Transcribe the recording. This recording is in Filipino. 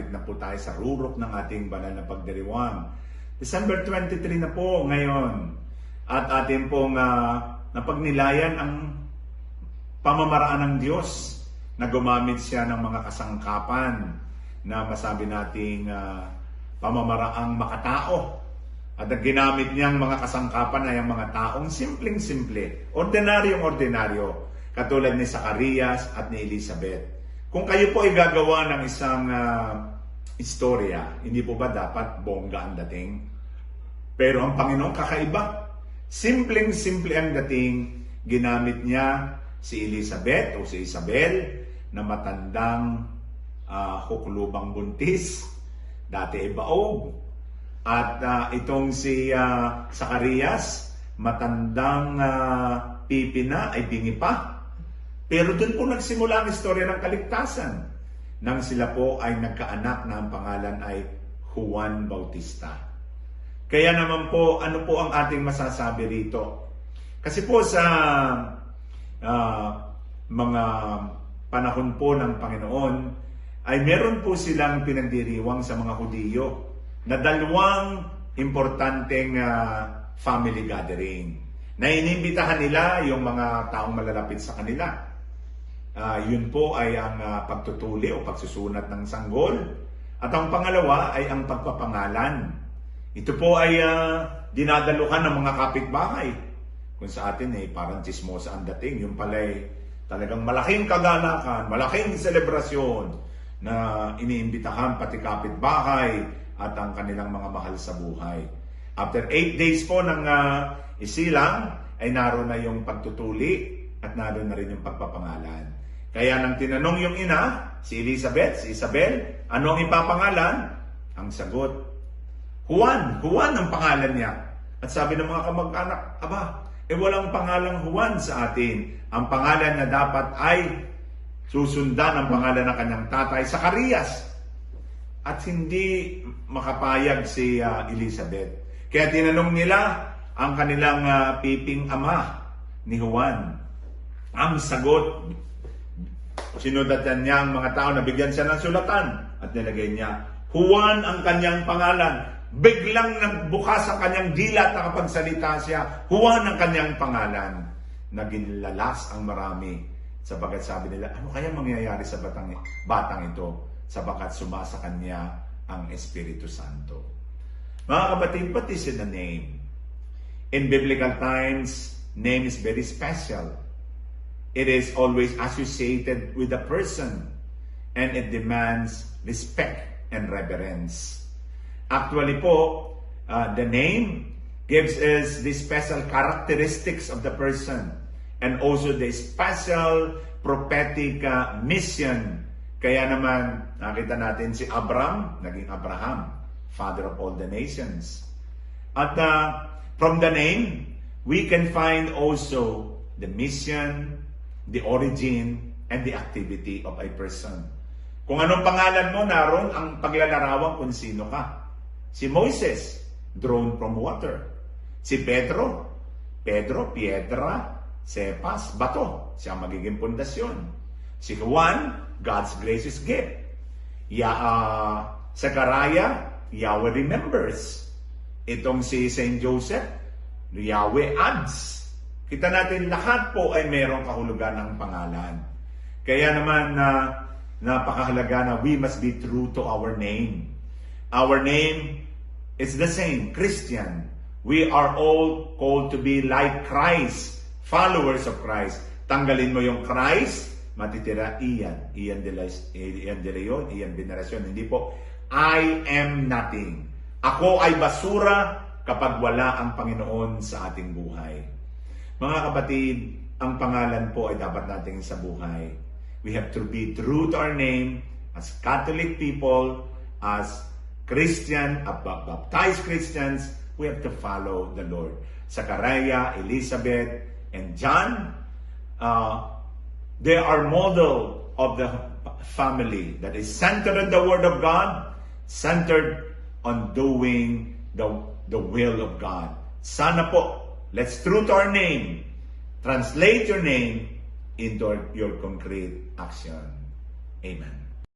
malapit na po tayo sa rurok ng ating banal na pagdiriwang. December 23 na po ngayon. At atin pong ah, napagnilayan ang pamamaraan ng Diyos na gumamit siya ng mga kasangkapan na masabi nating ah, pamamaraang makatao. At ang ginamit niyang mga kasangkapan ay ang mga taong simpleng-simple, ordinaryong-ordinaryo, katulad ni Zacarias at ni Elizabeth. Kung kayo po ay gagawa ng isang ah, istorya, hindi po ba dapat bongga ang dating? Pero ang Panginoon kakaiba. Simpleng-simple ang dating, ginamit niya si Elizabeth o si Isabel na matandang ah, kukulubang buntis, dati ay baog. At ah, itong si ah, Zacarias, matandang ah, pipi na ay bingi pa. Pero doon po nagsimula ang istorya ng kaligtasan. Nang sila po ay nagkaanak na ang pangalan ay Juan Bautista. Kaya naman po, ano po ang ating masasabi rito? Kasi po sa ah, mga panahon po ng Panginoon, ay meron po silang pinagdiriwang sa mga Hudiyo na dalawang importanteng ah, family gathering. Na inimbitahan nila yung mga taong malalapit sa kanila. Ah, yun po ay ang ah, pagtutuli o pagsusunat ng sanggol. At ang pangalawa ay ang pagpapangalan. Ito po ay ah, dinadaluhan ng mga kapitbahay. Kung sa atin ay parang chismosa ang dating. Yung pala ay talagang malaking kagalakan, malaking selebrasyon na iniimbitahan pati kapitbahay at ang kanilang mga mahal sa buhay. After eight days po ng ah, isilang, ay naroon na yung pagtutuli at naroon na rin yung pagpapangalan. Kaya nang tinanong yung ina, si Elizabeth, si Isabel, ano ang ipapangalan? Ang sagot, Juan. Juan ang pangalan niya. At sabi ng mga kamag-anak, aba, eh walang pangalang Juan sa atin. Ang pangalan na dapat ay susundan ang pangalan ng kanyang tatay, Zacarias. At hindi makapayag si ah, Elizabeth. Kaya tinanong nila ang kanilang ah, piping ama ni Juan. Ang sagot, sinudatan niya ang mga tao na bigyan siya ng sulatan at nilagay niya, Juan ang kanyang pangalan. Biglang nagbukas ang kanyang dilat na kapag salita siya, Juan ang kanyang pangalan. Naging lalas ang marami sapagat sabi nila, ano kaya mangyayari sa batang, batang ito sapagat sumasa kanya ang Espiritu Santo. Mga kapatid, what is in the name? In biblical times, name is very special. It is always associated with a person and it demands respect and reverence. Actually po, uh, the name gives us the special characteristics of the person and also the special prophetic uh, mission. Kaya naman, nakita natin si Abram, naging Abraham, father of all the nations. At uh, from the name, we can find also the mission, the origin, and the activity of a person. Kung anong pangalan mo, naroon ang paglalarawan kung sino ka. Si Moises, drawn from water. Si Pedro, Pedro, piedra, sepas, bato. Siya magiging pundasyon. Si Juan, God's gracious gift. Ya, uh, Zechariah, Yahweh remembers. Itong si Saint Joseph, Yahweh adds. Kita natin lahat po ay merong kahulugan ng pangalan. Kaya naman na napakahalaga na we must be true to our name. Our name is the same, Christian. We are all called to be like Christ, followers of Christ. Tanggalin mo yung Christ, matitira iyan. Iyan de, la, iyan de leon, iyan venerasyon. Hindi po, I am nothing. Ako ay basura kapag wala ang Panginoon sa ating buhay. Mga kapatid, ang pangalan po ay dapat nating sa buhay. We have to be true to our name as Catholic people, as Christian, baptized Christians, we have to follow the Lord. Zachariah, Elizabeth, and John, uh, they are model of the family that is centered on the Word of God, centered on doing the, the will of God. Sana po, let's true to our name, translate your name into your concrete action. Amen.